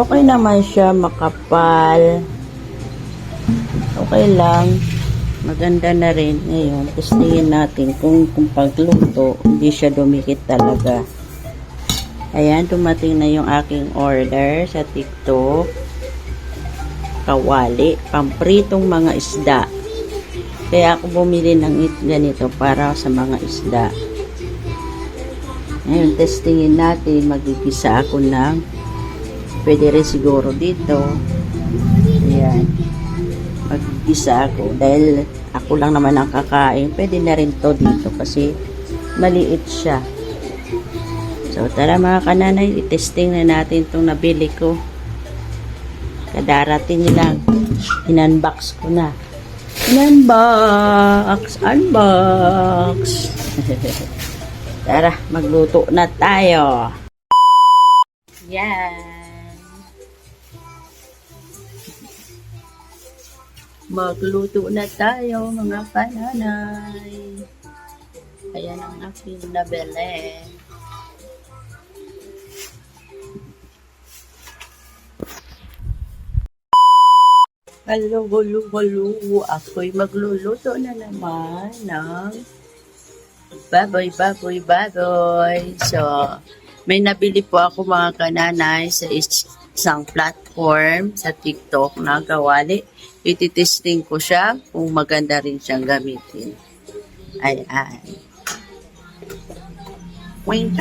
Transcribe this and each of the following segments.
Okay naman siya, makapal. Okay lang. Maganda na rin. Ngayon, testingin natin kung, kung pagluto, hindi siya dumikit talaga. Ayan, dumating na yung aking order sa TikTok. Kawali, pampritong mga isda. Kaya ako bumili ng it ganito para sa mga isda. Ngayon, testingin natin. Magigisa ako ng pwede rin siguro dito. Ayan. Magigisa ako. Dahil ako lang naman ang kakain. Pwede na rin to dito kasi maliit siya. So, tara mga kananay, itesting na natin itong nabili ko. Kadarating lang. In-unbox ko na. In-unbox! Unbox! tara, magluto na tayo. Yan. Magluto na tayo mga kananay. Ayan ang aking nabili. Hello, hello, hello. Ako'y magluluto na naman ng baboy, baboy, baboy. So, may nabili po ako mga kananay sa isang platform sa TikTok na gawali. Ititesting ko siya kung maganda rin siyang gamitin. Ayan. Wait.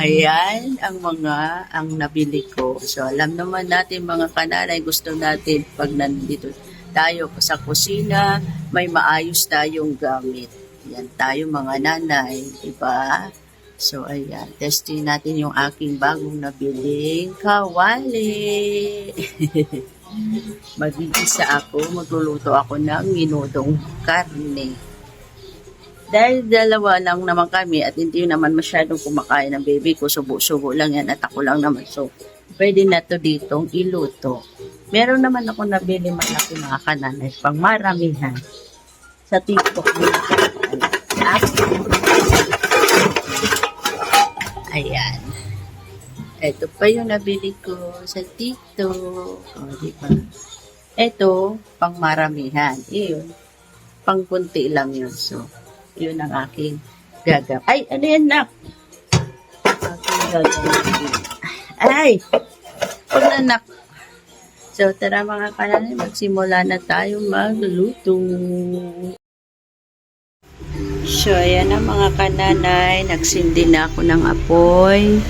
Ayan ang mga ang nabili ko. So alam naman natin mga kanalay, gusto natin pag nandito tayo sa kusina, may maayos tayong gamit. Yan tayo mga nanay, di ba? So ayan, testing natin yung aking bagong nabiling kawali. Magigisa ako, magluluto ako ng minudong karne. Dahil dalawa lang naman kami at hindi naman masyadong kumakain ng baby ko, subo-subo lang yan at ako lang naman. So, pwede na to ditong iluto. Meron naman ako nabili malaki mga kananay, pang maramihan. Sa TikTok At, ayan. Ito pa yung nabili ko sa TikTok. O, di ba? Ito, pang maramihan. Iyon. Pang kunti lang yun. So, yun ang aking gagawin. Ay, ano yan na? Aking gagawin. Ay! Pagnanak. So, tara mga kananay, magsimula na tayo magluto. So, ayan na mga kananay. Nagsindi na ako ng apoy.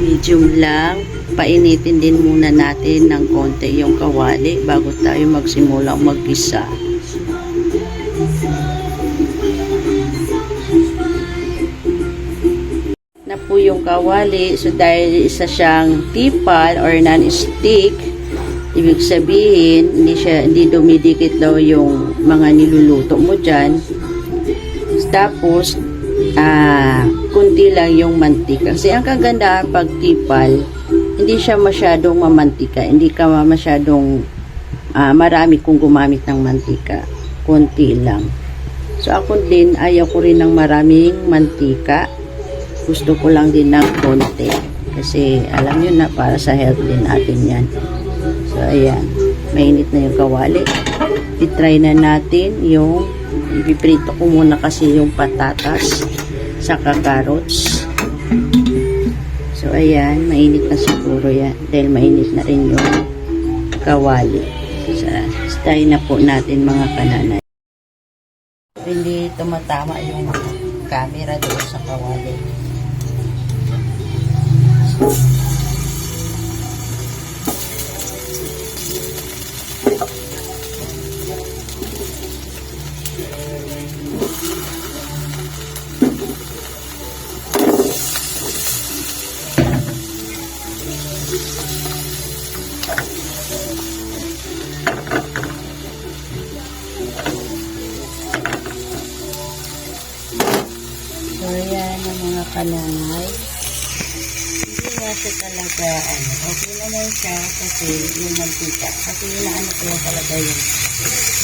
Medium lang. Painitin din muna natin ng konti yung kawali bago tayo magsimula mag-isa. na po yung kawali. So, dahil isa siyang tipal or non-stick, ibig sabihin, hindi siya, hindi dumidikit daw yung mga niluluto mo dyan. Tapos, ah, kunti lang yung mantika. Kasi ang kagandahan pag tipal, hindi siya masyadong mamantika. Hindi ka masyadong ah, marami kung gumamit ng mantika. Kunti lang. So, ako din, ayaw ko rin ng maraming mantika gusto ko lang din ng konti. Kasi alam nyo na, para sa health din natin yan. So, ayan. Mainit na yung kawali. I-try na natin yung ipiprito ko muna kasi yung patatas saka carrots. So, ayan. Mainit na siguro yan. Dahil mainit na rin yung kawali. So, try na po natin mga kananay. Hindi tumatama yung camera doon sa kawali. So, mga kananay. Hindi nga siya talaga, ano, okay naman siya kasi yung mantika. Kasi inaano ko lang talaga yung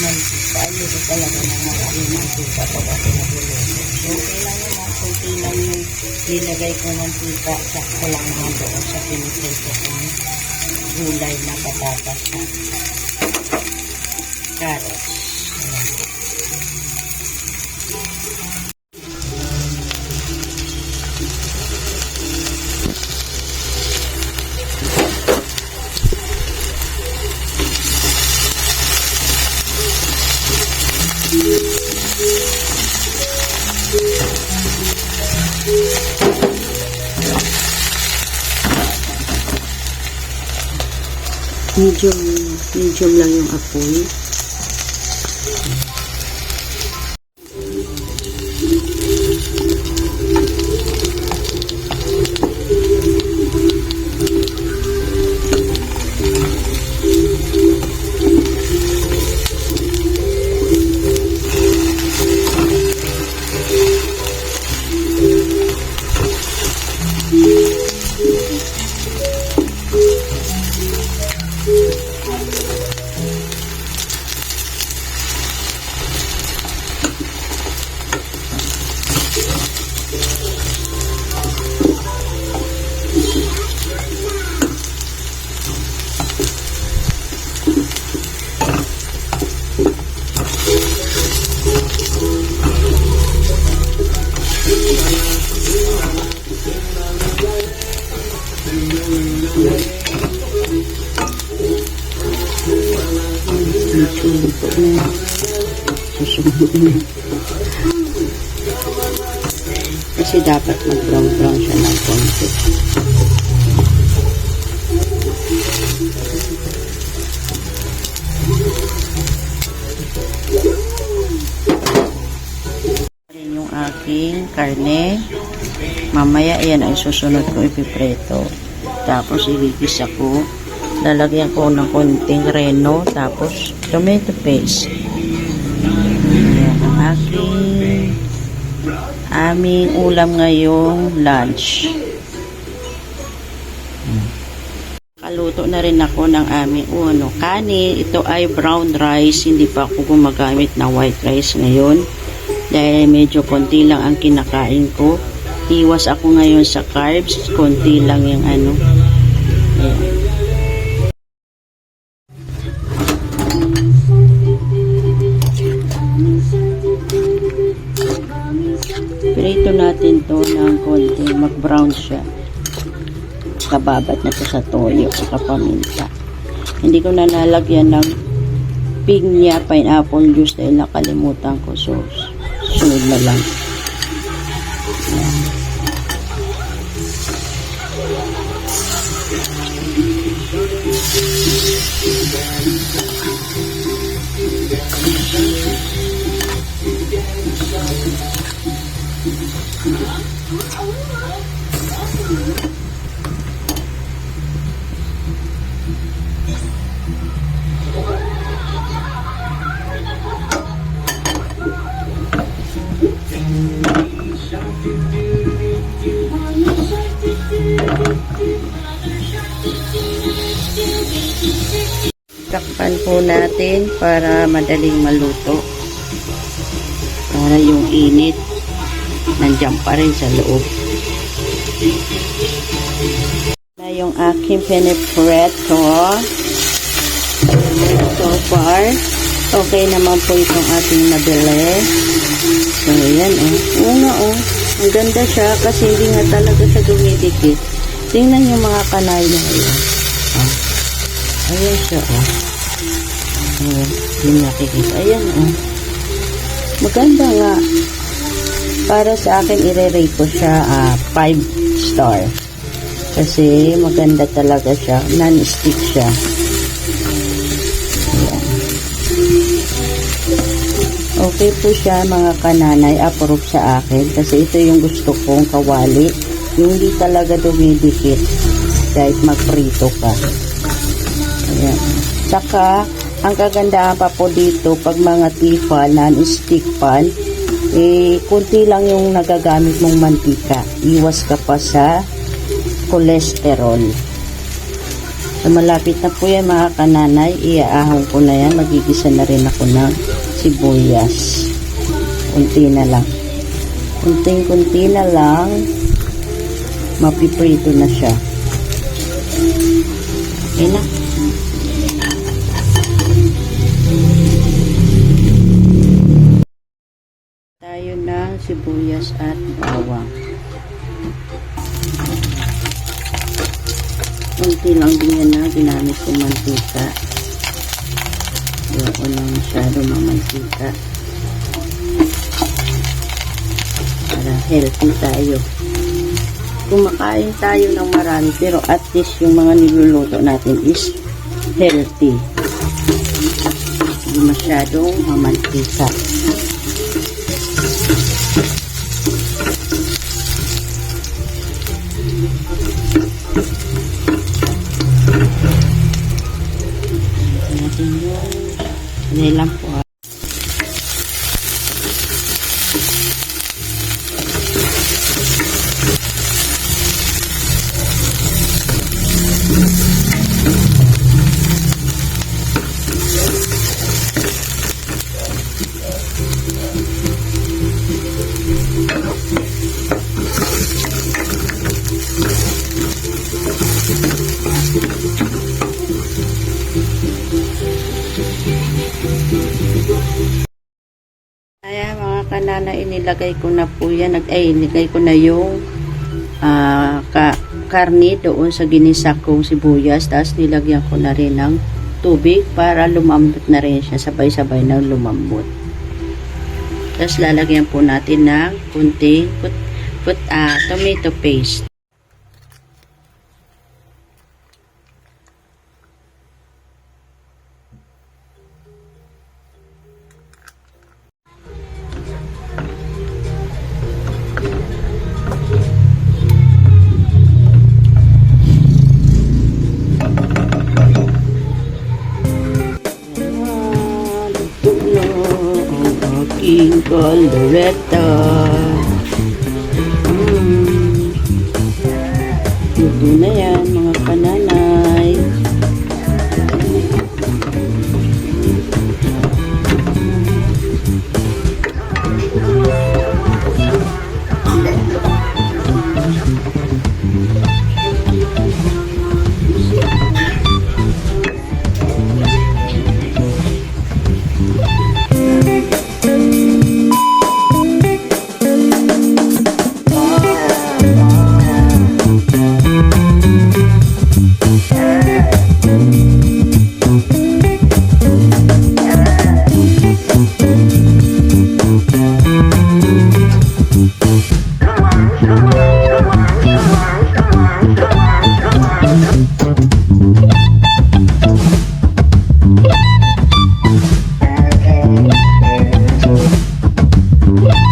mantika. Ayoko talaga na maraming mantika pag ako nagluluto. So, okay lang naman kung Nilagay ko ng tika, sakto lang naman doon sa pinipito kong gulay na patatas na carrots. Medium, medium lang yung apoy. Na. Kasi dapat mag-brown-brown siya ng konti. Yung aking karne. Mamaya, ayan ang susunod ko ipipreto. Tapos, igigisa ko. Lalagyan ko ng konting reno. Tapos, tomato paste. Aming ulam ngayong lunch. Kaluto na rin ako ng aming ano, kanin. Ito ay brown rice. Hindi pa ako gumagamit ng white rice ngayon. Dahil medyo konti lang ang kinakain ko. Iwas ako ngayon sa carbs. Konti lang yung ano. Mag-brown siya. Kababat na to sa toyo sa paminta. Hindi ko na nalagyan ng pinya pineapple juice dahil nakalimutan ko. So, sunod na lang. Ayan. Takpan po natin para madaling maluto. Para yung init nandiyan pa rin sa loob. Na yung aking pinipreto. So far, okay naman po itong ating nabili. So, yan oh. Oo nga oh. Ang ganda siya kasi hindi nga talaga siya dumidikit. Tingnan yung mga kanay na yun. Oh. Ayan siya, oh. Ayan, hindi nakikita. Ayan, oh. Maganda nga. Para sa akin, i-rate ko siya 5 star. Kasi maganda talaga siya. Non-stick siya. Ayan. Okay po siya mga kananay. Approve sa akin. Kasi ito yung gusto kong kawali. Hindi talaga dumidikit. Kahit magprito ka. Ayan. Saka, ang kagandahan pa po dito, pag mga tifa, non-stick pan, eh, kunti lang yung nagagamit mong mantika. Iwas ka pa sa cholesterol. So, malapit na po yan mga kananay. Iaahon ko na yan. Magigisa na rin ako ng sibuyas. Kunti na lang. Kunting-kunti na lang. mapiprito na siya. Okay na. Sibuyas at bawang. Kunti lang din yan na ginamit kong mantika. Ayoko lang masyado mamantika. Para healthy tayo. Kumakain tayo ng marami pero at least yung mga niluluto natin is healthy. Hindi masyadong mamantika. Manila. Kaya mga kanana, inilagay ko na po yan. Ay, inilagay ko na yung ah, ka, karni doon sa ginisa kong sibuyas. Tapos nilagyan ko na rin ng tubig para lumambot na rin siya. Sabay-sabay na lumambot. Tapos lalagyan po natin ng kunting put, put, ah, tomato paste. Kaldereta. Mm. Ito na yan, mga pananay. Yeah!